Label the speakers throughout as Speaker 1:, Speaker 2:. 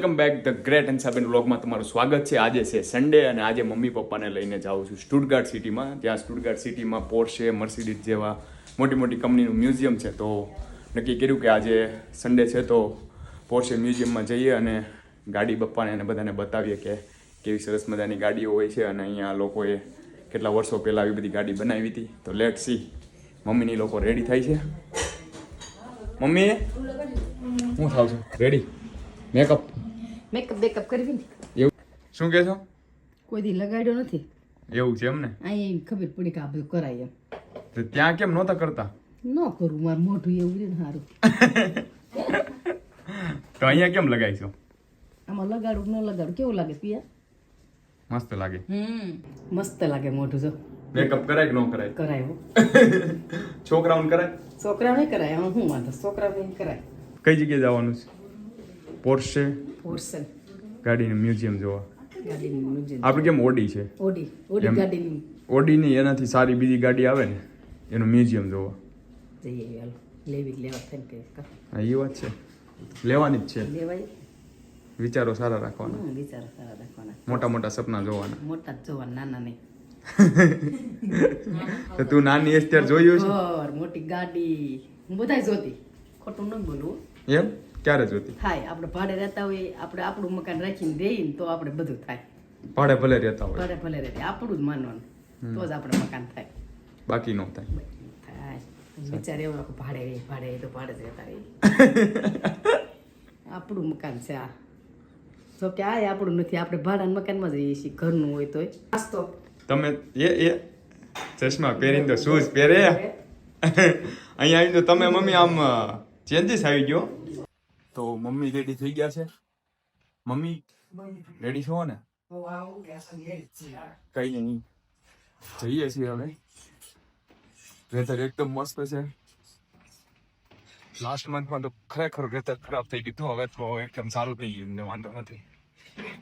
Speaker 1: Welcome back the great and સાબેન વ્લોગમાં તમારું સ્વાગત છે. આજે છે સન્ડે અને આજે મમ્મી પપ્પાને લઈને જાઉં છું સ્ટુડગાર્ડ સિટીમાં ત્યાં સ્ટુડગાર્ડ સિટીમાં પોર્શે મર્સિડીઝ જેવા મોટી મોટી કંપનીનું મ્યુઝિયમ છે. તો નક્કી કર્યું કે આજે સન્ડે છે તો પોર્શે મ્યુઝિયમમાં જઈએ અને ગાડી બપ્પાને અને બધાને બતાવીએ કે કેવી સરસ મજાની ગાડીઓ હોય છે. અને અહીંયા લોકોએ કેટલા વર્ષો પહેલાં આવી બધી ગાડી બનાવી હતી. તો લેટ સી મમ્મીની લોકો રેડી થાય છે? મમ્મી? હું થાવ છું. રેડી મેકઅપ
Speaker 2: મેકઅપ બેકઅપ કરવી ને?
Speaker 1: એવું? શું કહે છો?
Speaker 2: કોઈ દી લગાડ્યો નથી.
Speaker 1: એવું છે એમ ને?
Speaker 2: ખબર પડી કે આ બધું કરાય એમ.
Speaker 1: તો ત્યાં કેમ નહોતા કરતા?
Speaker 2: ન કરું મારું મોઢું એવું છે ને સારું
Speaker 1: તો અહીંયા કેમ લગાવીશું
Speaker 2: આમાં લગાડું ન લગાડું? કેવું લાગે પિયા?
Speaker 1: મસ્ત લાગે.
Speaker 2: હમ મસ્ત લાગે મોઢું જો.
Speaker 1: મેકઅપ કરાય કે ન કરાય?
Speaker 2: કરાય હો.
Speaker 1: છોકરાઓને કરાય?
Speaker 2: છોકરાઓને કરાય શું વાંધો? છોકરાઓ નહીં કરાય.
Speaker 1: કઈ જગ્યાએ જવાનું છે? પોર્શે
Speaker 2: પોર્શન
Speaker 1: ગાડીનું મ્યુઝિયમ જોવા. આપણે કેમ ઓડી છે?
Speaker 2: Audi Audi. ગાડીની.
Speaker 1: ઓડીની એનાથી સારી બીજી ગાડી આવે ને એનું મ્યુઝિયમ જોવા.
Speaker 2: જઈએ લેવી લેવા
Speaker 1: હા એ વાત છે. લેવાની જ છે.
Speaker 2: લેવાય.
Speaker 1: વિચારો સારા રાખવાના.
Speaker 2: વિચારો સારા રાખવાના.
Speaker 1: મોટા મોટા સપના જોવાના.
Speaker 2: મોટા જ જોવા નાના નહીં.
Speaker 1: તો તું નાની ત્યારે જોયું
Speaker 2: છે? મોટી ગાડી. હું બધાય જોતી. ખોટું ન
Speaker 1: બોલું. એમ? ક્યારે જોતી
Speaker 2: થાય આપણે ભાડે રહેતા હોય આપણે આપણું મકાન રાખીને રહીએ ને તો આપણે બધું થાય.
Speaker 1: ભાડે ભલે રહેતા હોય.
Speaker 2: ભાડે ભલે રહે આપણું જ માનવાનું. તો જ આપણે મકાન થાય.
Speaker 1: બાકી નો થાય.
Speaker 2: વિચાર એવો રાખો ભાડે રહી ભાડે તો ભાડે જ રહેતા રહી આપણું મકાન છે આ. જો કે આ આપણું નથી આપણે ભાડાના મકાનમાં જ રહીએ છીએ. ઘરનું હોય તોય. નાસ્તો
Speaker 1: તમે એ એ ચશ્મા પહેરીને તો શૂઝ પહેરે. અહીંયા આવીને તો તમે મમ્મી આમ ચેન્જીસ આવી ગયો. તો મમ્મી રેડી થઈ ગયા છે? મમ્મી રેડી છો ને? કઈ નહીં જઈએ છીએ હવે. વેધર એકદમ મસ્ત છે. લાસ્ટ મંથમાં તો ખરેખર વેધર ખરાબ થઈ ગયું. હતું હવે તો એકદમ સારું થઈ ગયું ને વાંધો નથી.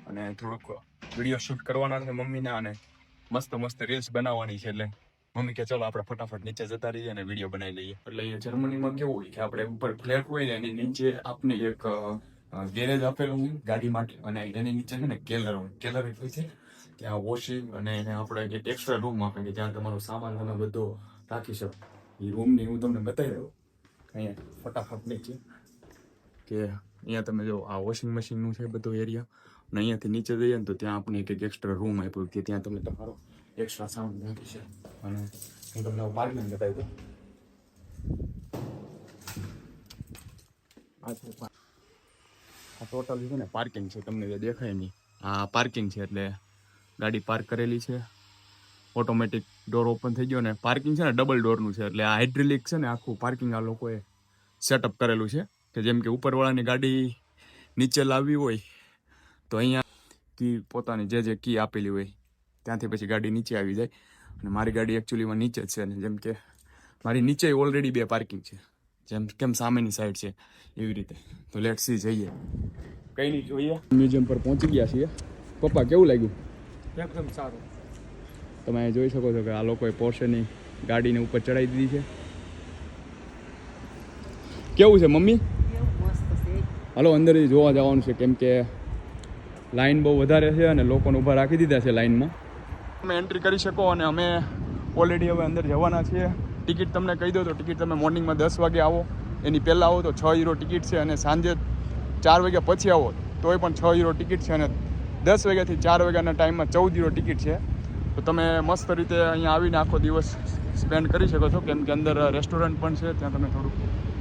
Speaker 1: અને થોડુંક વીડિયો શૂટ કરવાના છે મમ્મીના અને મસ્ત મસ્ત રીલ્સ બનાવવાની છે એટલે. મમ્મી કે, ચલો, આપણે ફટાફટ નીચે જતા રહીએ અને વીડિયો બનાવી લઈએ. એટલે જર્મનીમાં કેવું હોય કે આપણે ઉપર ફ્લેટ હોય ને એની નીચે આપને એક ગેરેજ આપેલું હોય ગાડી માટે અને એની નીચે છે ને કેલર હોય. કેલર હોય છે ત્યાં વોશિંગ અને એને આપણે એક એક્સ્ટ્રા રૂમ આપે કે જ્યાં તમારો સામાન તમે બધો રાખી શકો. એ રૂમની હું તમને બતાવી દઉં. અહીંયા ફટાફટ નીચે. કે અહીંયા તમે જો, આ વોશિંગ મશીનનું છે બધો એરિયા અને અહીંયાથી નીચે જઈએ ને તો ત્યાં આપણે એક એક્સ્ટ્રા રૂમ આપ્યો કે ત્યાં તમે તમારો એક્સ્ટ્રા સામાન રાખી શકો. અને હું તમને પાર્કિંગ બતાવી દઉં. આ ટોટલ છે ને પાર્કિંગ છે તમને જે દેખાય નહીં આ પાર્કિંગ છે એટલે ગાડી પાર્ક કરેલી છે. ઓટોમેટિક ડોર ઓપન થઈ ગયો ને. પાર્કિંગ છે ને ડબલ ડોરનું છે એટલે આ હાઇડ્રોલિક છે ને આખું પાર્કિંગ આ લોકોએ સેટઅપ કરેલું છે. કે જેમ કે ઉપરવાળાની ગાડી નીચે લાવવી હોય તો અહીંયા કી પોતાની જે જે કી આપેલી હોય ત્યાંથી પછી ગાડી નીચે આવી જાય. અને મારી ગાડી એકચ્યુઅલીમાં નીચે જ છે અને જેમ કે મારી નીચે ઓલરેડી બે પાર્કિંગ છે. જેમ કેમ સામેની સાઈડ છે એવી રીતે. તો લેટ સી જઈએ. કઈ નહીં જોઈએ? મ્યુઝિયમ પર પહોંચી ગયા છીએ. પપ્પા કેવું લાગ્યું?
Speaker 3: એકદમ સારું.
Speaker 1: તમે જોઈ શકો છો કે આ લોકોએ પોર્શેની ગાડીને ઉપર ચડાવી દીધી છે. કેવું છે મમ્મી?
Speaker 2: મસ્ત છે.
Speaker 1: હાલો અંદર જોવા જવાનું છે કેમ કે લાઈન બહુ વધારે છે અને લોકોને ઊભા રાખી દીધા છે લાઈનમાં તમે એન્ટ્રી કરી શકો અને અમે ઓલરેડી હવે અંદર જવાના છીએ. ટિકિટ તમને કહી દો તો ટિકિટ તમે મોર્નિંગમાં દસ વાગે આવો. એની પહેલાં આવો તો છ યુરો ટિકિટ છે અને સાંજે ચાર વાગ્યા પછી આવો. તોય પણ છ યુરો ટિકિટ છે અને દસ વાગ્યાથી ચાર વાગ્યાના ટાઈમમાં ચૌદ યુરો ટિકિટ છે. તો તમે મસ્ત રીતે અહીંયા આવીને આખો દિવસ સ્પેન્ડ કરી શકો છો. કેમ કે અંદર રેસ્ટોરન્ટ પણ છે, ત્યાં તમે થોડુંક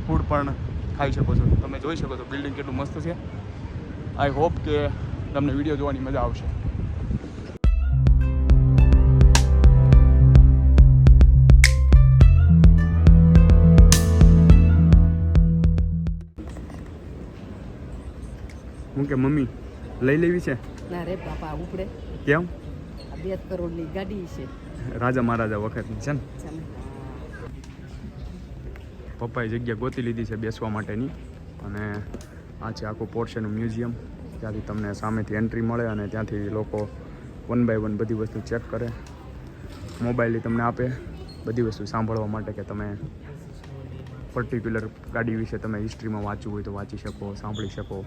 Speaker 1: ફૂડ પણ ખાઈ શકો છો. તમે જોઈ શકો છો બિલ્ડિંગ કેટલું મસ્ત છે. આઈ હોપ કે તમને વીડિયો જોવાની મજા આવશે. હું કે મમ્મી લઈ લેવી છે?
Speaker 2: ના રે બાપા ઉપડે
Speaker 1: કેમ?
Speaker 2: બે કરોડની ગાડી છે.
Speaker 1: રાજા મહારાજા વખતની છે ને? પપ્પાએ જગ્યા ગોતી લીધી છે બેસવા માટેની. અને આ છે આખું પોર્શેનું મ્યુઝિયમ. ત્યાંથી તમને સામેથી એન્ટ્રી મળે અને ત્યાંથી લોકો વન બાય વન બધી વસ્તુ ચેક કરે. મોબાઈલ તમને આપે. બધી વસ્તુ સાંભળવા માટે કે તમે પર્ટિક્યુલર ગાડી વિશે તમે હિસ્ટ્રીમાં વાંચવું હોય તો વાંચી શકો સાંભળી શકો.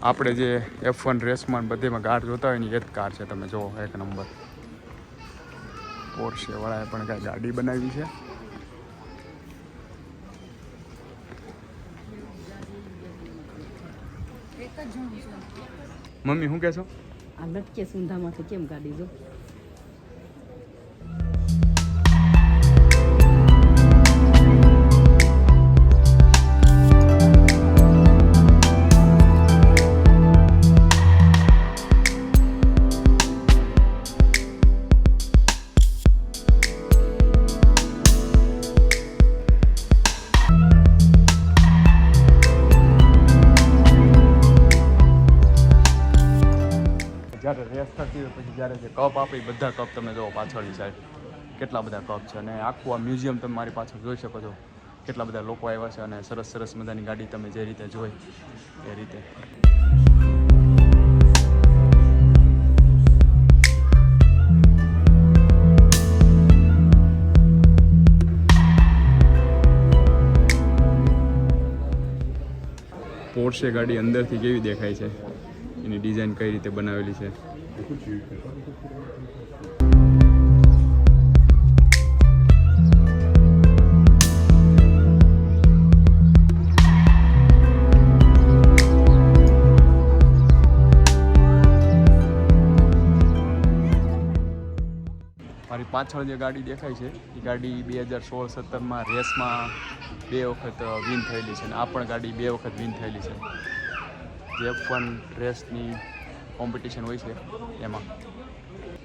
Speaker 1: આપણે જે એફ વન રેસમાં બધીમાં કાર જોતા હોય ને એ જ કાર છે, તમે જુઓ, એક નંબર પોર્શે વાળાએ પણ કાંઈ ગાડી બનાવી છે. મમ્મી, શું કહેશો
Speaker 2: આ લટકે સુંધામાંથી કેમ કાઢી જો?
Speaker 1: જ્યારે જે કપ આપી બધા કપ તમે જુઓ પાછળની સાઈડ કેટલા બધા કપ છે અને આખું આ મ્યુઝિયમ તમે મારી પાછળ જોઈ શકો છો. કેટલા બધા લોકો આવ્યા છે અને સરસ સરસ મજાની ગાડી તમે જે રીતે જોઈ એ રીતે. પોર્શે ગાડી અંદરથી કેવી દેખાય છે? એની ડિઝાઇન કઈ રીતે બનાવેલી છે? મારી પાછળ જે ગાડી દેખાય છે, એ ગાડી બે હજાર સોળ સત્તરમાં રેસમાં બે વખત વિન થયેલી છે અને આ પણ ગાડી બે વખત વિન થયેલી છે. જે પણ રેસની કોમ્પિટિશન હોય છે એમાં.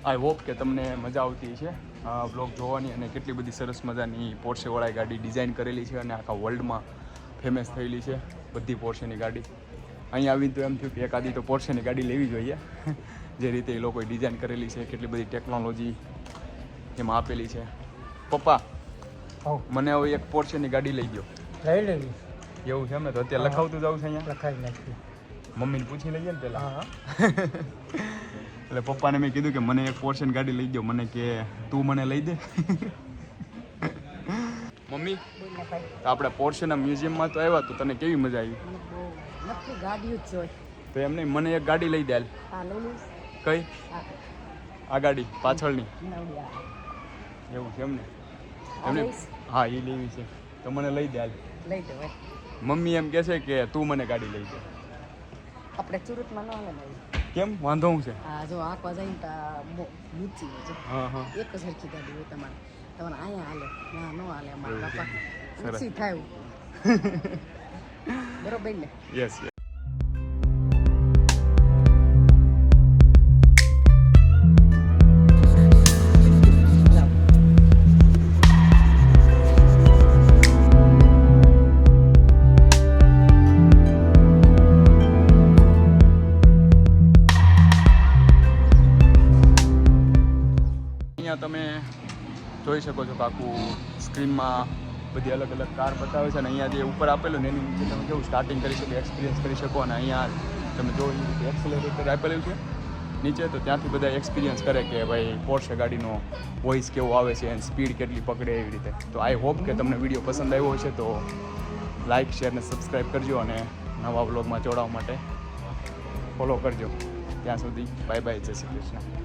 Speaker 1: આઈ હોપ કે તમને મજા આવતી છે આ બ્લોગ જોવાની અને કેટલી બધી સરસ મજાની પોર્સેવાળાએ ગાડી ડિઝાઇન કરેલી છે અને આખા વર્લ્ડમાં ફેમસ થયેલી છે. બધી પોર્શેની ગાડી. અહીં આવીને તો એમ થયું કે એકાદી તો પોર્શેની ગાડી લેવી જોઈએ. જે રીતે એ લોકોએ ડિઝાઇન કરેલી છે કેટલી બધી ટેકનોલોજી એમાં આપેલી છે. પપ્પા મને હવે એક પોર્શેની ગાડી લઈ ગયો.
Speaker 3: લઈ લેવી.
Speaker 1: એવું છે એમ ને તો અત્યારે લખાવતું જવું છે અહીંયા?
Speaker 3: લખાવી નાખી
Speaker 1: મમ્મીને પૂછી લઈએ ને પેલા. એટલે પપ્પાને મેં કીધું કે મને એક પોર્શન ગાડી લઈ દો મને કે તું મને લઈ દે. મમ્મી તો આપણે પોર્શનના મ્યુઝિયમમાં તો આવ્યા તો. તને કેવી મજા આવી? તો એમ નહીં મને એક ગાડી લઈ દે કઈ? આ ગાડી પાછળની. એવું છે એમને એમને હા એ લેવી છે. તો મને લઈ દે
Speaker 2: લઈ દો
Speaker 1: મમ્મી એમ કહે છે કે તું મને ગાડી લઈ દે.
Speaker 2: આપણે સુરતમાં ન ને
Speaker 1: કેમ? વાંધો હું છે?
Speaker 2: આ જો આંકવા જઈને તો હોય છે.
Speaker 1: હા હા.
Speaker 2: એક સરખી ગાડી હોય તમારે. તમારે અહીંયા હાલે ના ન હાલે અમારા. બાપા. ઊંચી થાય બરોબર ને?
Speaker 1: યસ અહીંયા તમે જોઈ શકો છો કાકું સ્ક્રીનમાં બધી અલગ અલગ કાર બતાવે છે અને અહીંયા જે ઉપર આપેલું ને એની નીચે તમે કેવું સ્ટાર્ટિંગ કરી શકો એક્સપિરિયન્સ કરી શકો અને અહીંયા તમે જો એ એક્સેલરેટર આપેલું છે. નીચે તો ત્યાંથી બધા એક્સપિરિયન્સ કરે કે ભાઈ પોર્શે ગાડીનો વોઇસ કેવો આવે છે એન્ડ સ્પીડ કેટલી પકડે એવી રીતે. તો આઈ હોપ કે તમને વીડિયો પસંદ આવ્યો હશે તો લાઇક શેર ને સબસ્ક્રાઈબ કરજો અને નવા બ્લોગમાં જોડાવા માટે ફોલો કરજો. ત્યાં સુધી બાય બાય જય શ્રી કૃષ્ણ.